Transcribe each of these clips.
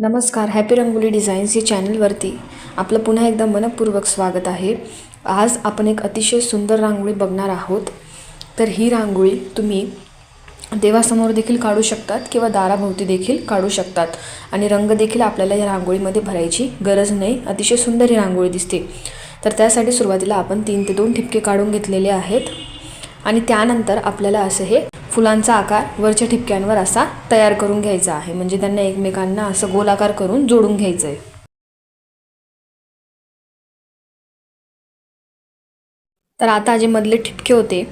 नमस्कार happy rangoli designs या चॅनलवरती आपलं पुन्हा एकदा मनपूर्वक स्वागत आहे. आज आपण एक अतिशय सुंदर रांगोळी बघणार आहोत. तर ही रांगोळी तुम्ही देवासमोर देखील काढू शकतात किंवा दाराभोवती देखील काढू शकतात. आणि रंग देखील आपल्याला या रांगोळीमध्ये भरायची गरज नाही. अतिशय सुंदर ही रांगोळी दिसते. तर त्यासाठी सुरुवातीला आपण तीन ते दोन ठिपके काढून घेतलेले आहेत. आणि त्यानंतर आपल्याला असं हे फुलांचा आकार वरच्या ठिपक्यांवर असा तयार करून घ्यायचा आहे. म्हणजे त्यांना एकमेकांना असं गोलाकार करून जोडून घ्यायचं आहे तर आता जे मधले ठिपके होते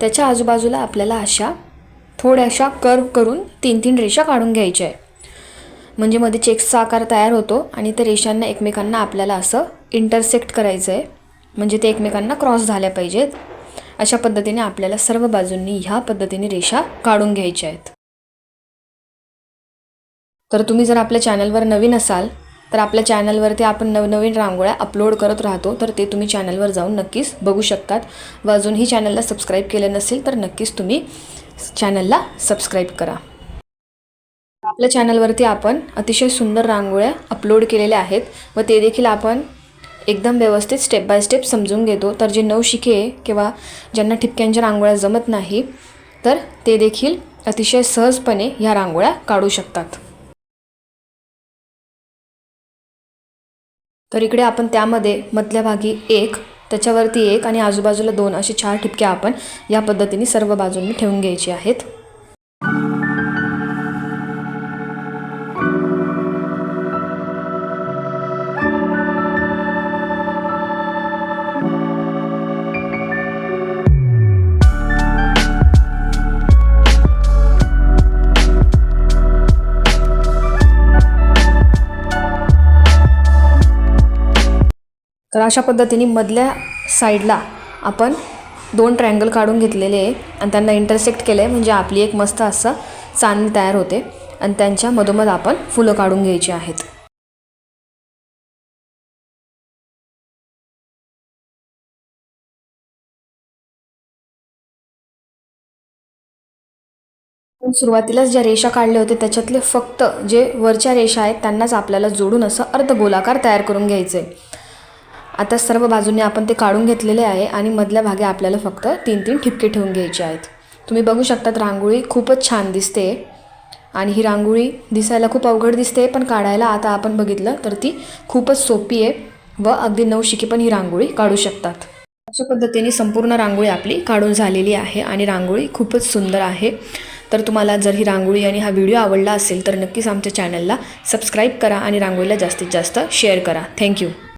त्याच्या आजूबाजूला आपल्याला अशा थोड्याशा कर्व करून तीन तीन रेषा काढून घ्यायच्या आहे. म्हणजे मध्ये चेक्सचा आकार तयार होतो आणि त्या रेषांना एकमेकांना आपल्याला असं इंटरसेक्ट करायचं आहे म्हणजे ते एकमेकांना क्रॉस झाल्या पाहिजेत. अशा पद्धतीने आपल्याला सर्व बाजूंनी ह्या पद्धतीने रेषा काढून घ्यायच्या आहेत. तर तुम्ही जर आपल्या चॅनलवर नवीन असाल तर आपल्या चॅनलवरती आपण नवनवीन रांगोळ्या अपलोड करत राहतो तर ते तुम्ही चॅनलवर जाऊन नक्कीच बघू शकतात. व अजूनही चॅनलला सबस्क्राईब केलं नसेल तर नक्कीच तुम्ही चॅनलला सबस्क्राईब करा. आपल्या चॅनलवरती आपण अतिशय सुंदर रांगोळ्या अपलोड केलेल्या आहेत व ते देखील आपण एकदम व्यवस्थित स्टेप बाय स्टेप समजून घेतो. तर जे नवशिके किंवा ज्यांना ठिपक्यांच्या रांगोळ्या जमत नाही तर ते देखील अतिशय सहजपणे ह्या रांगोळ्या काढू शकतात. तर इकडे आपण त्यामध्ये मधल्या भागी एक त्याच्यावरती एक आणि आजूबाजूला दोन असे चार ठिपक्या आपण या पद्धतीने सर्व बाजूंनी ठेवून घ्यायची आहेत. तर अशा पद्धतीने मधल्या साईडला आपण दोन ट्रँगल काढून घेतलेले आहे आणि त्यांना इंटरसेक्ट केलं आहे म्हणजे आपली एक मस्त असं चांदणी तयार होते आणि त्यांच्या मधोमध आपण फुलं काढून घ्यायची आहेत. पण सुरुवातीलाच ज्या रेषा काढल्या होते त्याच्यातले फक्त जे वरच्या रेषा आहेत त्यांनाच आपल्याला जोडून असं अर्धगोलाकार तयार करून घ्यायचं आहे आता सर्व बाजूने आपण ते काढून घेतलेले आहे आणि मधल्या भागे आपल्याला फक्त तीन तीन ठिपके ठेवून घ्यायचे आहेत. तुम्ही बघू शकतात रांगोळी खूपच छान दिसते आणि ही रांगोळी दिसायला खूप अवघड दिसते पण काढायला आता आपण बघितलं तर ती खूपच सोपी आहे व अगदी नवशिकी पण ही रांगोळी काढू शकतात. अशा पद्धतीने संपूर्ण रांगोळी आपली काढून झालेली आहे आणि रांगोळी खूपच सुंदर आहे. तर तुम्हाला जर ही रांगोळी आणि हा व्हिडिओ आवडला असेल तर नक्कीच आमच्या चॅनलला सबस्क्राईब करा आणि रांगोळीला जास्तीत जास्त शेअर करा. थँक्यू.